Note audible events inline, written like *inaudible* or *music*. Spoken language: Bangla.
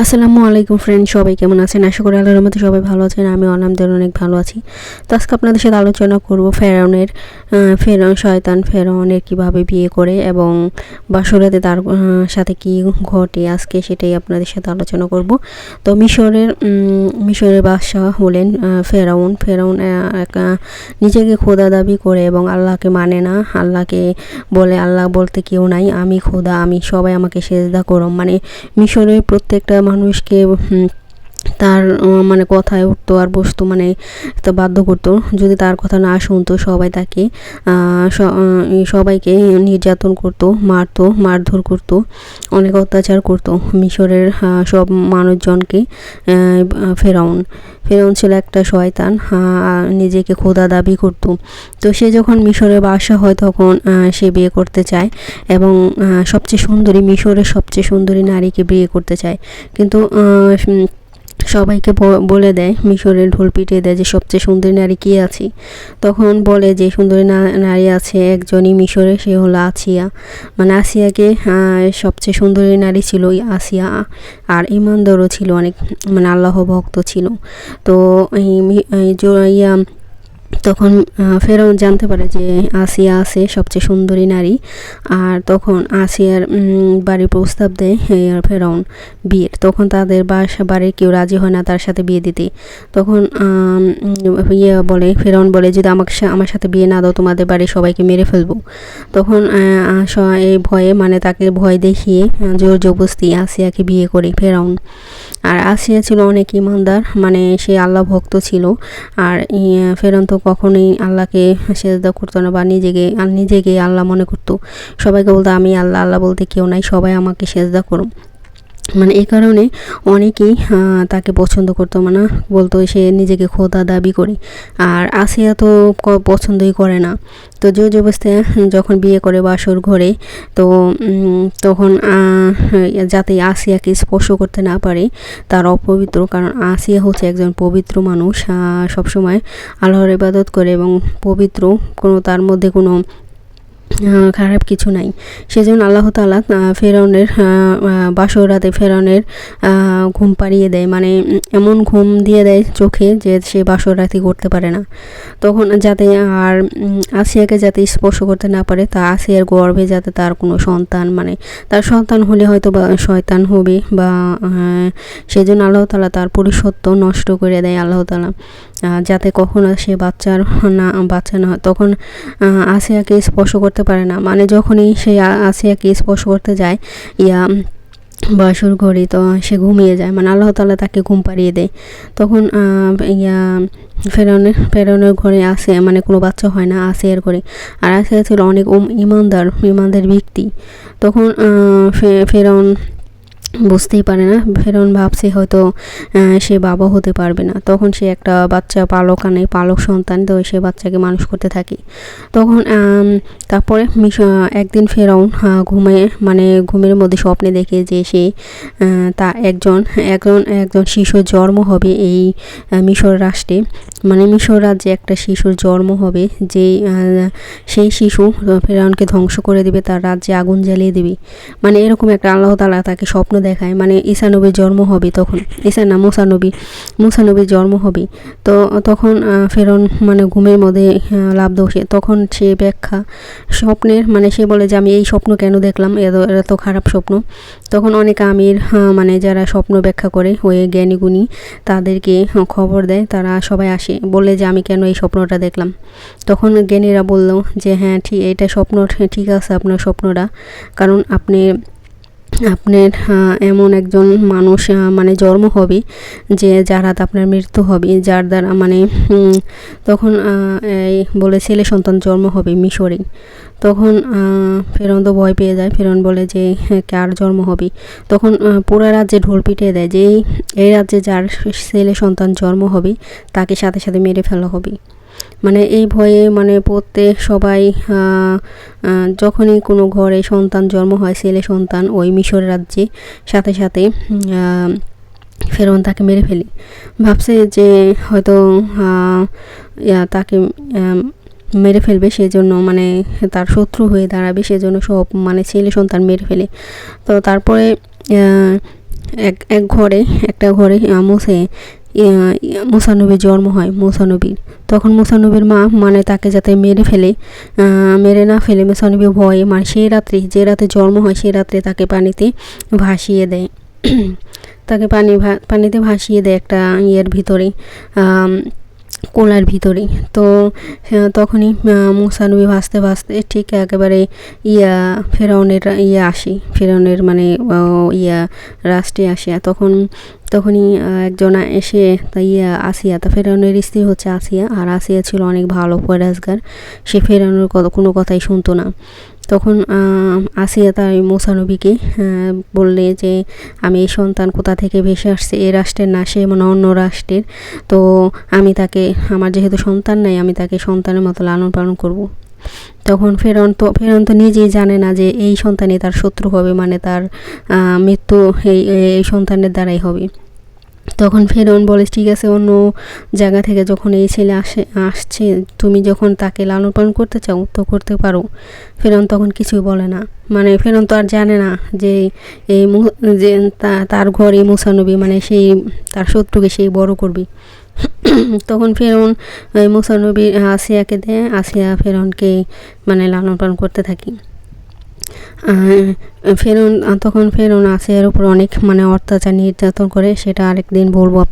আসসালামু আলাইকুম ফ্রেন্ড সবাই কেমন আছেন? আশা করি আল্লাহর মধ্যে সবাই ভালো আছেন আমি আলহামদুলিল্লাহ অনেক ভালো আছি। তো আজকে আপনাদের সাথে আলোচনা করব ফেরাউনের ফেরাউন শয়তান, ফেরাউনের কীভাবে বিয়ে করে এবং বাসরাতে তার সাথে কি ঘটে আজকে সেটাই আপনাদের সাথে আলোচনা করব। তো মিশরের মিশরের বাদশাহ হলেন ফেরাউন। ফেরাউন নিজেকে খোদা দাবি করে এবং আল্লাহকে মানে না, আল্লাহকে বলে, আল্লাহ বলতে কেউ নাই, আমি খোদা, আমি সবাই আমাকে সেজদা করো। মানে মিশরের প্রত্যেকটা মানুষকে তার মানে কথায় উঠতো আর বসতো মানে বাধ্য করতো। যদি তার কথা না শুনতো সবাই তাকে সবাইকে নির্যাতন করতো, মারতো, মারধর করতো, অনেক অত্যাচার করতো মিশরের সব মানুষজনকে ফেরাউন। ফেরাউন ছিল একটা শয়তান নিজেকে খোদা দাবি করতো। তো সে যখন মিশরে বাসা হয় তখন সে বিয়ে করতে চায় এবং সবচেয়ে সুন্দরী, মিশরের সবচেয়ে সুন্দরী নারীকে বিয়ে করতে চায়। কিন্তু সবাইকে বলে দেয়, মিশরের ঢোল পিটিয়ে দেয় যে সবচেয়ে সুন্দরী নারী কী আছে? তখন বলে যে সুন্দরী নারী আছে একজনই মিশরে, সে হলো আসিয়া। মানে আসিয়াকে সবচেয়ে সুন্দরী নারী ছিল আসিয়া। আর ইমানদারও ছিল, অনেক মানে আল্লাহ ভক্ত ছিল। তো ইয়া তখন ফেরাউন জানতে পারে যে আসিয়া আছে সবচেয়ে সুন্দরী নারী। আর তখন আসিয়ার বাড়ির প্রস্তাব দেয় আর ফেরাউন বিয়ের তখন তাদের বাসা বাড়ির কেউ রাজি হয় না তার সাথে বিয়ে দিতে। তখন ইয়ে বলে ফেরাউন বলে যদি আমাকে আমার সাথে বিয়ে না দাও তোমাদের বাড়ির সবাইকে মেরে ফেলব। তখন এই ভয়ে মানে তাকে ভয় দেখিয়ে জোর জবস্তি আসিয়াকে বিয়ে করে ফেরাউন। আর আসিয়া ছিল অনেক ইমানদার মানে সে আল্লাহ ভক্ত ছিল। আর ইয়ে, ফেরাউন তো কখনোই আল্লাহকে সেজদা করতো না বা নিজেকে নিজেকে আল্লাহ মনে করতো। সবাইকে বলতো, আমি আল্লাহ আল্লাহ বলতে কেউ নাই, সবাই আমাকে সেজদা করো মানে এই কারণে অনেকেই তাকে পছন্দ করতো মানে বলতো সে নিজেকে খোদা দাবি করে। আর আসিয়া তো পছন্দই করে না। তো জোর জবস্তে যখন বিয়ে করে বাসর ঘরে, তো তখন যাতে আসিয়াকে স্পর্শ করতে না পারে, তার অপবিত্র, কারণ আসিয়া হচ্ছে একজন পবিত্র মানুষ সবসময় আল্লাহর ইবাদত করে এবং পবিত্র, কোনো তার মধ্যে কোনো খারাপ কিছু নাই। সেজন্য আল্লাহ তালা ফেরাউনের বাসর রাতে ফেরাউনের ঘুম পাড়িয়ে দেয়। মানে এমন ঘুম দিয়ে দেয় চোখে যে সে বাসর রাতে করতে পারে না। তখন যাতে আর আসিয়াকে যাতে স্পর্শ করতে না পারে, তা আসিয়ার গর্ভে যাতে তার কোনো সন্তান মানে তার সন্তান হলে হয়তো বা শয়তান হবে বা সেজন্য আল্লাহ তালা তার পরিসত্ব নষ্ট করে দেয় আল্লাহ তালা যাতে কখনো সে বাচ্চার না বাচ্চা না হয় তখন আসিয়াকে স্পর্শ করতে পারে না। মানে যখনই সে আসিয়াকে স্পর্শ করতে যায় ইয়া বাসুর ঘরে তো সে ঘুমিয়ে যায়। মানে আল্লাহ তালা তাকে ঘুম পাড়িয়ে দেয়। তখন ইয়া ফেরাউনের ফেরাউনের ঘরে আসে মানে কোনো বাচ্চা হয় না আসে এর ঘরে। আর আসিয়া ছিল অনেক ইমানদার ইমানদার ব্যক্তি। তখন আহ, ফে- ফেরাউন বুঝতেই পারে না। ফেরাউন ভাবছে হয়তো সে বাবা হতে পারবে না। তখন সে একটা বাচ্চা পালক আনে, পালক সন্তান, তো সে বাচ্চাকে মানুষ করতে থাকে। তখন তারপরে একদিন ফেরাউন ঘুমে মানে ঘুমের মধ্যে স্বপ্নে দেখে যে সে তা একজন একজন একজন শিশুর জন্ম হবে এই মিশর রাষ্ট্রে। মানে মিশর রাজ্যে একটা শিশুর জন্ম হবে যে সেই শিশু ফেরাউনকে ধ্বংস করে দেবে, তার রাজ্যে আগুন জ্বালিয়ে দেবে। মানে এরকম একটা আল্লাহ তালা তাকে স্বপ্ন দেখায় মানে ঈসা নবীর জন্ম হবে তখন। ঈসা না, মুসা নবী। মুসা নবীর জন্ম হবে। তো, তখন ফেরন মানে ঘুমের মধ্যে লাভ দোষে তখন সে ব্যাখ্যা, স্বপ্নের মানে সে বলে যে, আমি এই স্বপ্ন কেন দেখলাম? এত এত খারাপ স্বপ্ন। তখন অনেক আমির মানে যারা স্বপ্ন ব্যাখ্যা করে, ওই জ্ঞানী গুণী, তাদেরকে খবর দেয়। তারা সবাই আসে, বলে যে, আমি কেন এই স্বপ্নটা দেখলাম? তখন জ্ঞানীরা বলল যে হ্যাঁ ঠিক, এটা স্বপ্ন, ঠিক আছে আপনার স্বপ্নটা। কারণ আপনি আপনার এমন একজন মানুষ মানে জন্ম হবে যে যার হাতে আপনার মৃত্যু হবে যার দ্বারা মানে তখন এই বলে ছেলে সন্তান জন্ম হবে মিশরে। তখন ফেরন তো ভয় পেয়ে যায়। ফেরন বলে যে হ্যাঁ, কার জন্ম হবে? তখন পুরো রাজ্যে ঢোল পিটিয়ে দেয় যে এই রাজ্যে যার ছেলে সন্তান জন্ম হবে তাকে সাথে সাথে মেরে ফেলা হবে। মানে এই ভয়ে মানে প্রত্যেক সবাই যখনই কোনো ঘরে সন্তান জন্ম হয়, ছেলে সন্তান, ওই মিশর রাজ্যে, সাথে সাথে ফেরন তাকে মেরে ফেলি। ভাবছে যে হয়তো তাকে মেরে ফেলবে, সেজন্য মানে তার শত্রু হয়ে দাঁড়াবে, সেজন্য সব মানে ছেলে সন্তান মেরে ফেলে। তো তারপরে এক এক ঘরে, একটা ঘরে মুসে মুসানবীর জন্ম হয়, মোসানবীর। তখন মোসানবীর মা মানে তাকে যাতে মেরে ফেলে মেরে না ফেলে মোসানবী ভয়ে মানে সেই রাত্রে, যে রাতে জন্ম হয় সেই রাত্রে তাকে পানিতে ভাসিয়ে দেয়। *clears throat* তাকে পানি পানিতে ভাসিয়ে দেয় একটা ইয়ের ভিতরে কোলার ভিতরে তো তখনই মুসানবী ভাসতে ভাসতে ঠিক একেবারে ইয়া ফেরাউনের ইয়ে আসি। ফেরাউনের মানে ইয়া রাষ্ট্রে আসে। আর তখন, তখনই একজন এসে তা ইয়া আসিয়া, তা ফেরাউনের স্ত্রী হচ্ছে আসিয়া। আর আসিয়া ছিল অনেক ভালো পয়রাজগার সে ফেরাউনের কথা কোনো কথাই শুনতো না। তখন আসিয়া তার মোসানবীকে বললে যে, আমি এই সন্তান কোথা থেকে ভেসে আসছে? এ রাষ্ট্রের না, সে মানে অন্য রাষ্ট্রের। তো আমি তাকে, আমার যেহেতু সন্তান নাই, আমি তাকে সন্তানের মতো লালন পালন করব। তখন ফেরন তো ফেরন তো নিজেই জানে না যে, এই সন্তানই তার শত্রু হবে মানে তার মৃত্যু এই এই সন্তানের দ্বারাই হবে। তখন ফেরন বলে, ঠিক আছে, অন্য জায়গা থেকে যখন এই ছেলে আসে, আসছে, তুমি যখন তাকে লালন পালন করতে চাও, তো করতে পারো। ফেরন তখন কিছুই বলে না। মানে ফেরন তো আর জানে না যে এই যে তার ঘরে মুসানবী মানে সেই, তার শত্রুকে সেই বড় করবি। তখন ফেরন মুসানবী আসিয়াকে দেয়, আসিয়া ফেরনকে মানে লালন পালন করতে থাকি। ফেরন তখন ফেরুন আসিয়ার উপর অনেক মানে অত্যাচার নির্যাতন করে, সেটা আরেক দিন বলব আপনার